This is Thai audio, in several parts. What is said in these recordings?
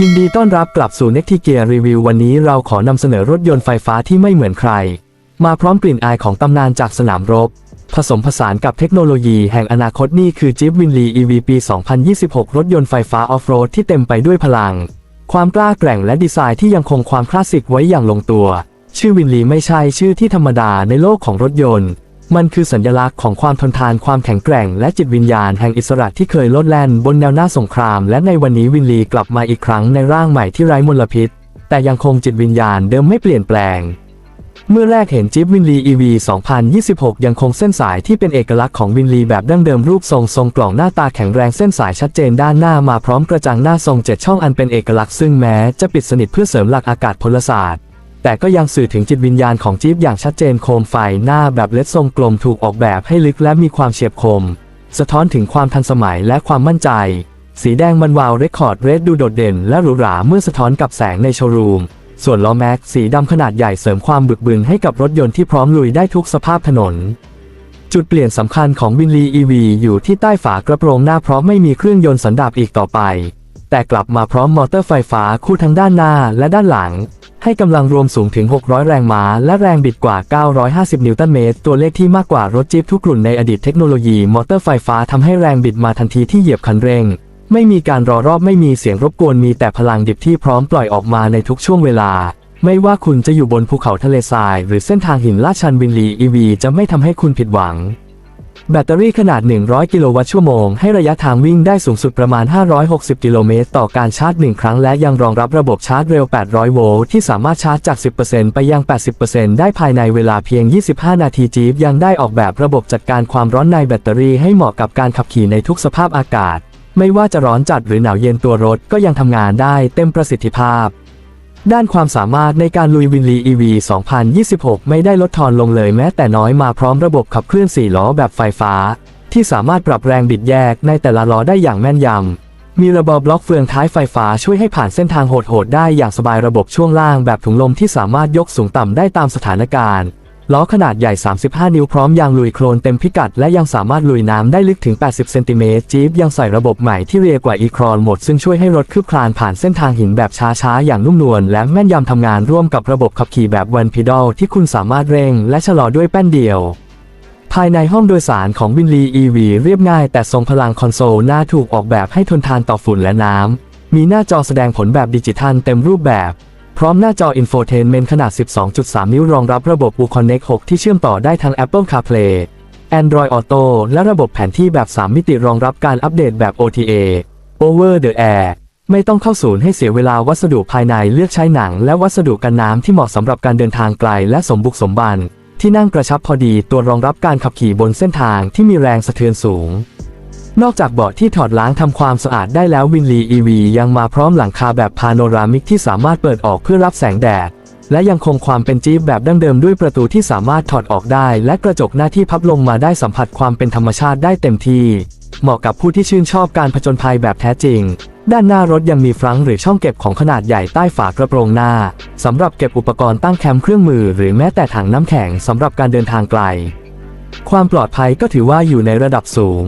ยินดีต้อนรับกลับสู่ n e x t i g e a r Review วันนี้เราขอนำเสนอรถยนต์ไฟฟ้าที่ไม่เหมือนใคร มาพร้อมกลิ่นอายของตำนานจากสนามรบ ผสมผสานกับเทคโนโลยีแห่งอนาคตนี่คือ Jeep Winley EV ปี 2026 รถยนต์ไฟฟ้าออฟโรดที่เต็มไปด้วยพลัง ความกล้าแกร่งและดีไซน์ที่ยังคงความคลาสสิกไว้อย่างลงตัว ชื่อวินลีไม่ใช่ชื่อที่ธรรมดาในโลกของรถยนต์ มันคือสัญลักษณ์ของความทนทานความแข็งแกร่งและจิตวิญญาณแห่งอิสระที่เคยลดแล่นบนแนวหน้าสงคราม และในวันนี้วินลีกลับมาอีกครั้งในร่างใหม่ที่ไร้มลพิษ แต่ยังคงจิตวิญญาณเดิมไม่เปลี่ยนแปลง เมื่อแรกเห็นจิ๊บวินลี EV 2026 ยังคงเส้นสายที่เป็นเอกลักษณ์ของวินลีแบบดั้งเดิมรูปทรงทรงกล่องหน้าตาแข็งแรงเส้นสายชัดเจนด้านหน้ามาพร้อมกระจังหน้าทรงเจ็ดช่องอันเป็นเอกลักษณ์ซึ่งแม้จะปิดสนิทเพื่อเสริมหลักอากาศพลศาสตร์ แต่ก็ยังสื่อถึงจิตวิญญาณของจี๊บอย่างชัดเจนโคมไฟหน้าแบบเล็ดทรงกลมถูกออกแบบให้ลึกและมีความเฉียบคม สะท้อนถึงความทันสมัยและความมั่นใจ สีแดงมันวาวเรคคอร์ดเรดดูโดดเด่นและหรูหราเมื่อสะท้อนกับแสงในโชว์รูม ส่วนล้อแม็กสีดำขนาดใหญ่เสริมความบึกบึนให้กับรถยนต์ที่พร้อมลุยได้ทุกสภาพถนนจุดเปลี่ยนสำคัญของวินลี EV อยู่ที่ใต้ฝากระโปรงหน้าเพราะไม่มีเครื่องยนต์สันดาปอีกต่อไป แต่กลับมาพร้อมมอเตอร์ไฟฟ้าคู่ทั้งด้านหน้าและด้านหลัง ให้กำลังรวมสูงถึง 600 แรงม้า และแรงบิดกว่า 950 นิวตันเมตร ตัวเลขที่มากกว่ารถจี๊ปทุกรุ่นในอดีตเทคโนโลยีมอเตอร์ไฟฟ้าทำให้แรงบิดมาทันทีที่เหยียบคันเร่ง ไม่มีการรอรอบไม่มีเสียงรบกวนมีแต่พลังดิบที่พร้อมปล่อยออกมาในทุกช่วงเวลา ไม่ว่าคุณจะอยู่บนภูเขาทะเลทราย หรือเส้นทางหินลาดชันวินลี EV จะไม่ทำให้คุณผิดหวัง แบตเตอรี่ขนาด 100 กิโลวัตต์ชั่วโมง ให้ระยะทางวิ่งได้สูงสุดประมาณ 560 กิโลเมตร ต่อการชาร์จ 1 ครั้งและยังรองรับระบบชาร์จเร็ว 800 โวลต์ที่สามารถชาร์จจาก 10%ไปยัง 80%ได้ภายในเวลาเพียง 25 นาทีจีบยังได้ออกแบบระบบจัดการความร้อนในแบตเตอรี่ให้เหมาะกับการขับขี่ในทุกสภาพอากาศ ไม่ว่าจะร้อนจัดหรือหนาวเย็นตัวรถก็ยังทำงานได้เต็มประสิทธิภาพ ด้านความสามารถในการลุยวินลี EV 2026 ไม่ได้ลดทอนลงเลยแม้แต่น้อยมาพร้อมระบบขับเคลื่อน 4 ล้อแบบไฟฟ้า ที่สามารถปรับแรงบิดแยกในแต่ละล้อได้อย่างแม่นยำ มีระบบบล็อกเฟืองท้ายไฟฟ้าช่วยให้ผ่านเส้นทางโหดๆได้อย่างสบายระบบช่วงล่างแบบถุงลมที่สามารถยกสูงต่ำได้ตามสถานการณ์ ล้อขนาดใหญ่ 35 นิ้วพร้อมยางลุยโคลนเต็มพิกัด และยังสามารถลุยน้ำได้ลึกถึง 80 เซนติเมตรจี๊บยังใส่ระบบใหม่ที่เรียกว่า e-crawl โหมด ซึ่งช่วยให้รถคืบคลานผ่านเส้นทางหินแบบช้าๆ อย่างนุ่มนวลและแม่นยำทำงานร่วมกับระบบขับขี่แบบ one pedal ที่คุณสามารถเร่งและชะลอด้วยแป้นเดียวภายในห้องโดยสารของวินลี EV เรียบง่ายแต่ทรงพลังคอนโซลหน้าถูกออกแบบให้ทนทานต่อฝุ่นและน้ำ มีหน้าจอแสดงผลแบบดิจิทัลเต็มรูปแบบ พร้อมหน้าจอ Infotainment ขนาด 12.3 นิ้วรองรับระบบ u Connect 6 ที่เชื่อมต่อได้ทั้ง Apple CarPlay Android Auto และระบบแผนที่แบบ 3 มิติรองรับการอัปเดตแบบ OTA Over the Air ไม่ต้องเข้าศูนย์ให้เสียเวลาวัสดุภายในเลือกใช้หนัง และวัสดุกันน้ำที่เหมาะสำหรับการเดินทางไกลและสมบุกสมบันที่นั่งกระชับพอดีตัวรองรับการขับขี่บนเส้นทางที่มีแรงสะเทือนสูง นอกจากเบาะที่ถอดล้างทำความสะอาดได้แล้ววินลี EV ยังมาพร้อมหลังคาแบบพาโนรามิกที่สามารถเปิดออกเพื่อรับแสงแดด และยังคงความเป็นจี๊ปแบบดั้งเดิมด้วยประตูที่สามารถถอดออกได้ และกระจกหน้าที่พับลงมาได้สัมผัสความเป็นธรรมชาติได้เต็มที่เหมาะกับผู้ที่ชื่นชอบการผจญภัยแบบแท้จริง ด้านหน้ารถยังมีฟรังหรือช่องเก็บของขนาดใหญ่ใต้ฝากระโปรงหน้าสำหรับเก็บอุปกรณ์ตั้งแคมป์เครื่องมือ หรือแม้แต่ถังน้ำแข็งสำหรับการเดินทางไกล ความปลอดภัยก็ถือว่าอยู่ในระดับสูง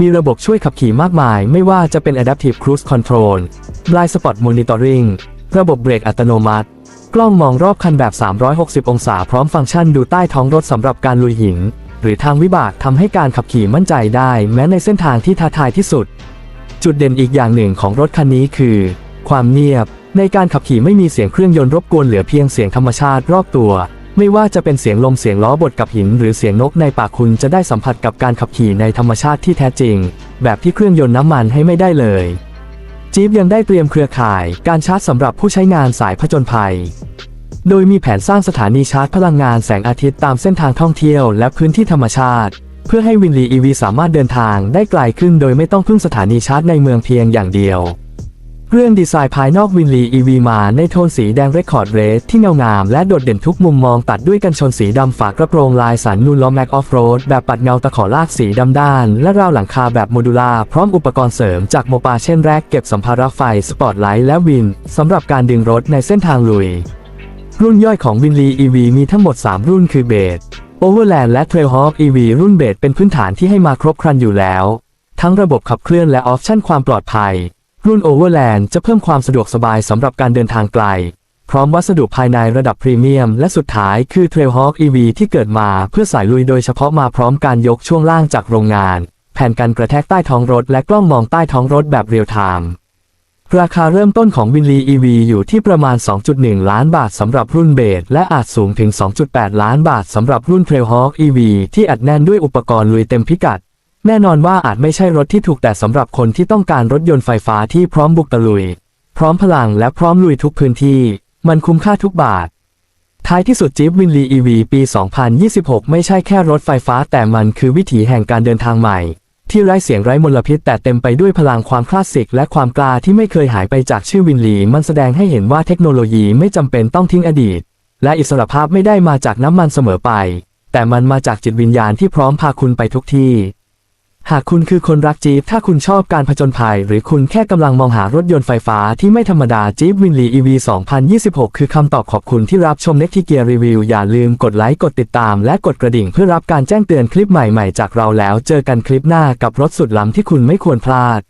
มีระบบช่วยขับขี่มากมาย ไม่ว่าจะเป็น Adaptive Cruise Control Blind Spot Monitoring ระบบเบรกอัตโนมัติ กล้องมองรอบคันแบบ 360 องศาพร้อมฟังก์ชันดูใต้ท้องรถสำหรับการลุยหิน หรือทางวิบากทำให้การขับขี่มั่นใจได้ แม้ในเส้นทางที่ท้าทายที่สุด จุดเด่นอีกอย่างหนึ่งของรถคันนี้คือ ความเงียบ ในการขับขี่ไม่มีเสียงเครื่องยนต์รบกวนเหลือเพียงเสียงธรรมชาติรอบตัว ไม่ว่าจะเป็นเสียงลมเสียงล้อบดกับหิน หรือเสียงนกในป่าคุณจะได้สัมผัสกับการขับขี่ในธรรมชาติที่แท้จริง แบบที่เครื่องยนต์น้ำมันให้ไม่ได้เลย จี๊ปยังได้เตรียมเครือข่าย การชาร์จสำหรับผู้ใช้งานสายผจญภัย โดยมีแผนสร้างสถานีชาร์จพลังงานแสงอาทิตย์ตามเส้นทางท่องเที่ยวและพื้นที่ธรรมชาติ เพื่อให้วินลี EV สามารถเดินทางได้ไกลขึ้น โดยไม่ต้องพึ่งสถานีชาร์จในเมืองเพียงอย่างเดียว เรื่องดีไซน์ภายนอกวินลี EV มาในโทนสีแดงเรคคอร์ดเรสที่เงางามและโดดเด่นทุกมุมมองตัดด้วยกันชนสีดำฝากระโปรงลายสันนูนล้อแม็กออฟโรดแบบปัดเงาตะขอลากสีดำด้าน และราวหลังคาแบบโมดูลาร์พร้อมอุปกรณ์เสริมจากโมปาเช่นแรกเก็บสัมภาระไฟสปอตไลท์และวินสำหรับการดึงรถในเส้นทางลุย รุ่นย่อยของวินลี EV มีทั้งหมด 3 รุ่นคือเบส Overland และ Trailhawk EV รุ่นเบสเป็นพื้นฐานที่ให้มาครบครันอยู่แล้ว ทั้งระบบขับเคลื่อนและออปชั่นความปลอดภัย รุ่น Overland จะเพิ่มความสะดวกสบายสำหรับการเดินทางไกล พร้อมวัสดุภายในระดับพรีเมียม และสุดท้ายคือ Trailhawk EV ที่เกิดมาเพื่อสายลุยโดยเฉพาะมาพร้อมการยกช่วงล่างจากโรงงาน แผ่นกันกระแทกใต้ท้องรถ และกล้องมองใต้ท้องรถแบบเรียลไทม์ราคาเริ่มต้นของวินลี EV อยู่ที่ประมาณ 2.1 ล้านบาทสำหรับรุ่นเบสและอาจสูงถึง 2.8 ล้านบาทสำหรับรุ่น Trailhawk EV ที่อัดแน่นด้วยอุปกรณ์ลุยเต็มพิกัด แน่นอนว่าอาจไม่ใช่รถที่ถูกแต่สำหรับคนที่ต้องการรถยนต์ไฟฟ้าที่พร้อมบุกตะลุย พร้อมพลังและพร้อมลุยทุกพื้นที่ มันคุ้มค่าทุกบาท ท้ายที่สุดจิ๊บวินลี EV ปี 2026 ไม่ใช่แค่รถไฟฟ้าแต่มันคือวิถีแห่งการเดินทางใหม่ ที่ไร้เสียงไร้มลพิษแต่เต็มไปด้วยพลังความคลาสสิก และความกล้าที่ไม่เคยหายไปจากชื่อวินลีมันแสดงให้เห็นว่าเทคโนโลยีไม่จำเป็นต้องทิ้งอดีต และอิสรภาพไม่ได้มาจากน้ำมันเสมอไป แต่มันมาจากจิตวิญญาณที่พร้อมพาคุณไปทุกที่ หากคุณคือคนรักจี๊ปถ้าคุณชอบการผจญภัย หรือคุณแค่กำลังมองหารถยนต์ไฟฟ้าที่ไม่ธรรมดาจี๊ปวินลี EV 2026 คือคำตอบขอบคุณที่รับชมเน็กที่เกียร์รีวิว อย่าลืมกดไลค์ กดติดตาม และกดกระดิ่งเพื่อรับการแจ้งเตือนคลิปใหม่ๆ จากเราแล้ว เจอกันคลิปหน้ากับรถสุดล้ำที่คุณไม่ควรพลาด